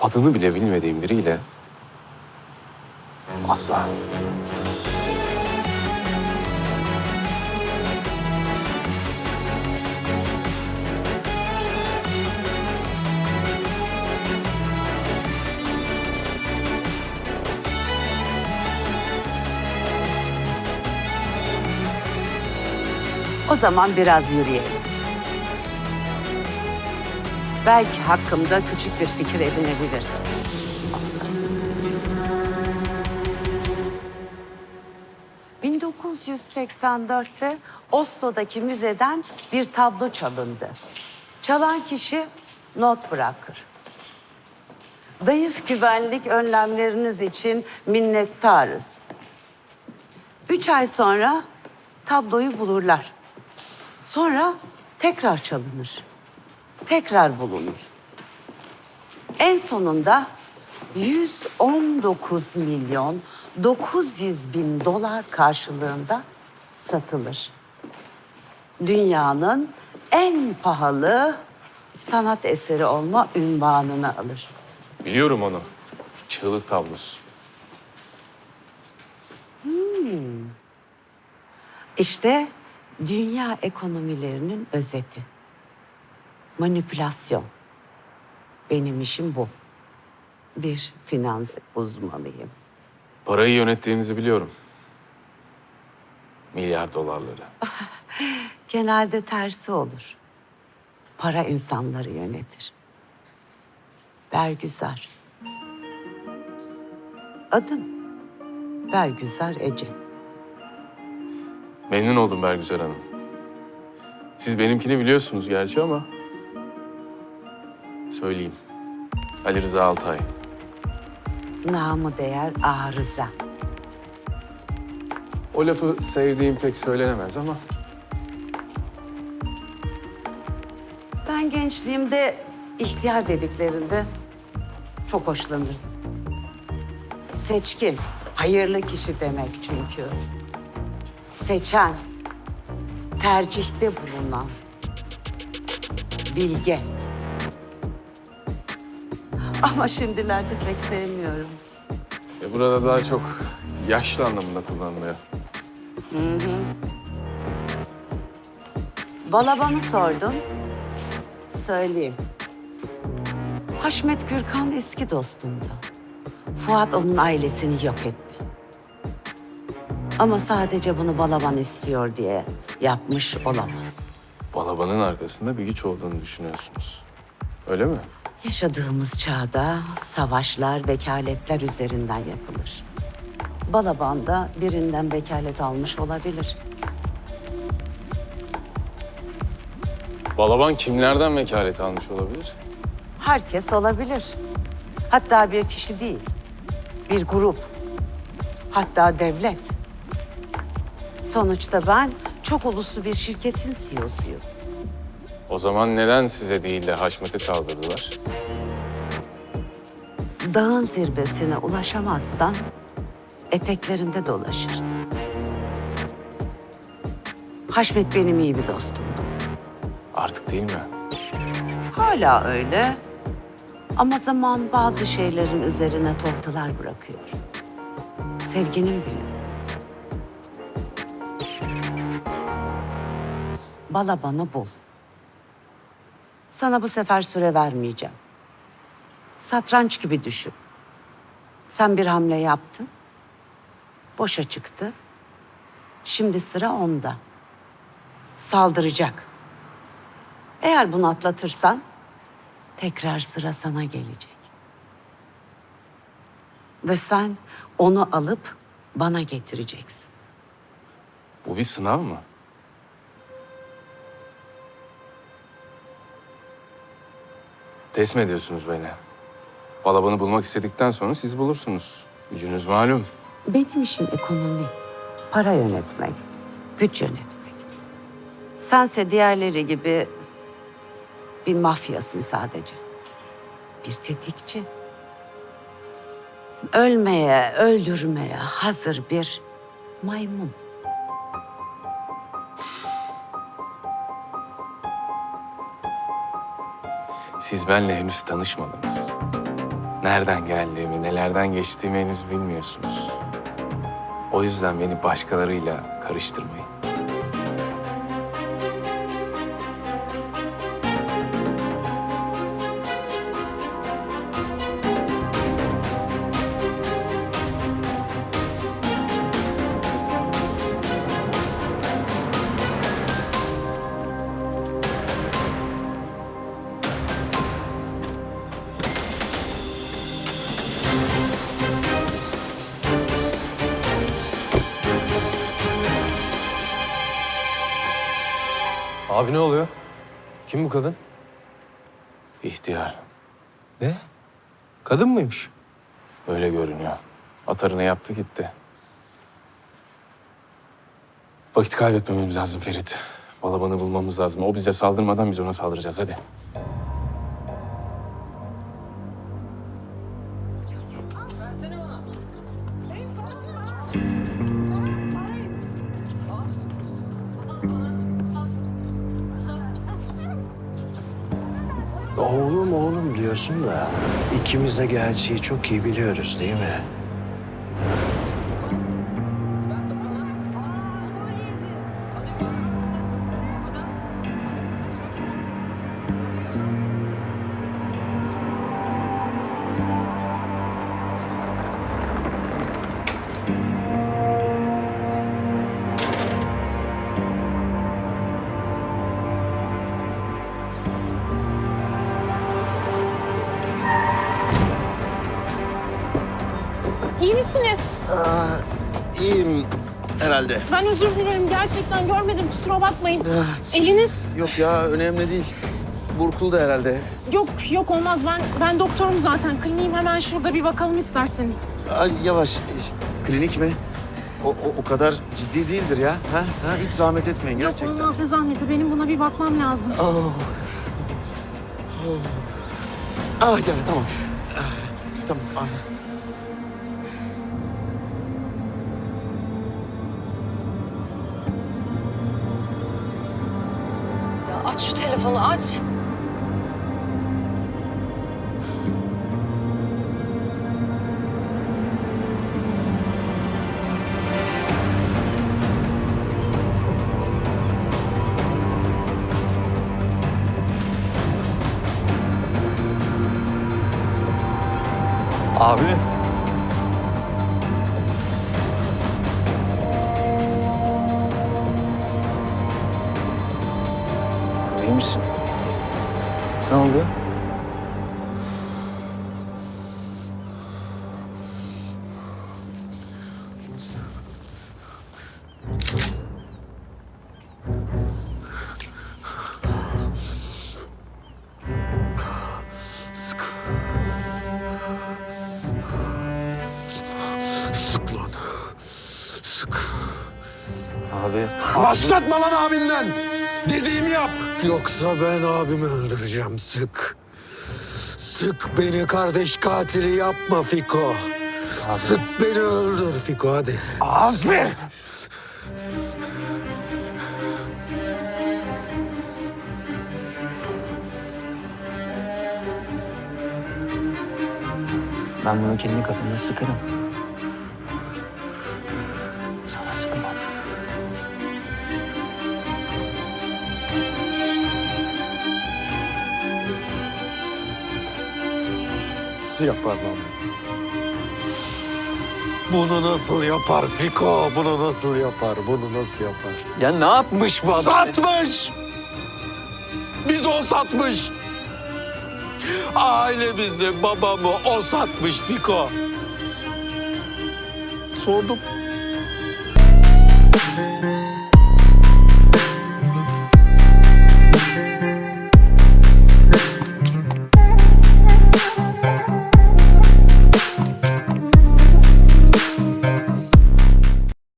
Adını bile bilmediğim biriyle asla. O zaman biraz yürüyelim. Belki hakkımda küçük bir fikir edinebilirsin. ...1984'te Oslo'daki müzeden bir tablo çalındı. Çalan kişi not bırakır. Zayıf güvenlik önlemleriniz için minnettarız. Üç ay sonra tabloyu bulurlar. Sonra tekrar çalınır. Tekrar bulunur. En sonunda 119 milyon 900 bin dolar karşılığında satılır. Dünyanın en pahalı sanat eseri olma ünvanını alır. Biliyorum onu. Çığlık tablosu. İşte dünya ekonomilerinin özeti. Manipülasyon. Benim işim bu. Bir finans uzmanıyım. Parayı yönettiğinizi biliyorum. Milyar dolarları. Genelde tersi olur. Para insanları yönetir. Bergüzar. Adım Bergüzar Ece. Memnun oldum Bergüzar Hanım. Siz benimkini biliyorsunuz gerçi ama... Söyleyeyim. Ali Rıza Altay. Namı değer arıza. O lafı sevdiğim pek söylenemez ama... Ben gençliğimde ihtiyar dediklerinde çok hoşlanırdım. Seçkin, hayırlı kişi demek çünkü. Seçen, tercihte bulunan, bilge. Ama şimdilerde pek sevmiyorum. E burada daha çok yaşlı anlamında kullanılıyor. Balaban'ı sordun. Söyleyeyim. Haşmet Gürkan eski dostumdu. Fuat onun ailesini yok etti. Ama sadece bunu Balaban istiyor diye yapmış olamaz. Balabanın arkasında bir güç olduğunu düşünüyorsunuz. Öyle mi? Yaşadığımız çağda savaşlar vekaletler üzerinden yapılır. Balaban da birinden vekalet almış olabilir. Balaban kimlerden vekalet almış olabilir? Herkes olabilir. Hatta bir kişi değil. Bir grup. Hatta devlet. Sonuçta ben çok uluslu bir şirketin CEO'suyum. O zaman neden size değil de Haşmet'e saldırdılar? Dağın zirvesine ulaşamazsan eteklerinde dolaşırsın. Haşmet benim iyi bir dostumdu. Artık değil mi? Hala öyle. Ama zaman bazı şeylerin üzerine tortular bırakıyor. Sevginin bile. Balabanı bul. Sana bu sefer süre vermeyeceğim. Satranç gibi düşün. Sen bir hamle yaptın. Boşa çıktı. Şimdi sıra onda. Saldıracak. Eğer bunu atlatırsan tekrar sıra sana gelecek. Ve sen onu alıp bana getireceksin. Bu bir sınav mı? Test mi ediyorsunuz beni? Balabanı bulmak istedikten sonra siz bulursunuz. Gücünüz malum. Benim işim ekonomi, para yönetmek, güç yönetmek. Sense diğerleri gibi bir mafyasın sadece. Bir tetikçi. Ölmeye, öldürmeye hazır bir maymun. Siz benimle henüz tanışmadınız. Nereden geldiğimi, nelerden geçtiğimi henüz bilmiyorsunuz. O yüzden beni başkalarıyla karıştırmayın. Abi ne oluyor? Kim bu kadın? İhtiyar, Ne? Kadın mıymış? öyle görünüyor. Atarını yaptı gitti. Vakit kaybetmememiz lazım Ferit. Balabanı bulmamız lazım. O bize saldırmadan biz ona saldıracağız. Hadi. Diyorsun da ikimiz de gerçeği çok iyi biliyoruz değil mi? Herhalde. Ben özür dilerim. Gerçekten görmedim. Kusura bakmayın. Eliniz? Yok ya önemli değil. Burkuldu herhalde. Yok, yok olmaz. Ben ben doktorum zaten. Kliniğim hemen şurada bir bakalım isterseniz. Ay, yavaş. Klinik mi? O, o, o kadar ciddi değildir ya. Ha? Ha? Hiç zahmet etmeyin Yok gerçekten. olmaz ne zahmeti. Benim buna bir bakmam lazım. Ah gel tamam. Ah, Tamam. ah. Aç şu telefonu aç. Abi. İyi misin? Ne oldu? Sık. Sık lan. Sık. Abi. Başlatma lan abinden. Dediğimi yap. Yoksa ben abimi öldüreceğim. Sık. Sık beni kardeş katili yapma Fiko. Sık beni öldür Fiko hadi. Abi. Ben bunu kendi kafamda sıkarım. Nasıl yapar lan? Bunu nasıl yapar Fiko? Bunu nasıl yapar? Bunu nasıl yapar? Ya ne yapmış bu adam? Satmış! Biz o satmış. Ailemizi, babamı o satmış Fiko. Sordum.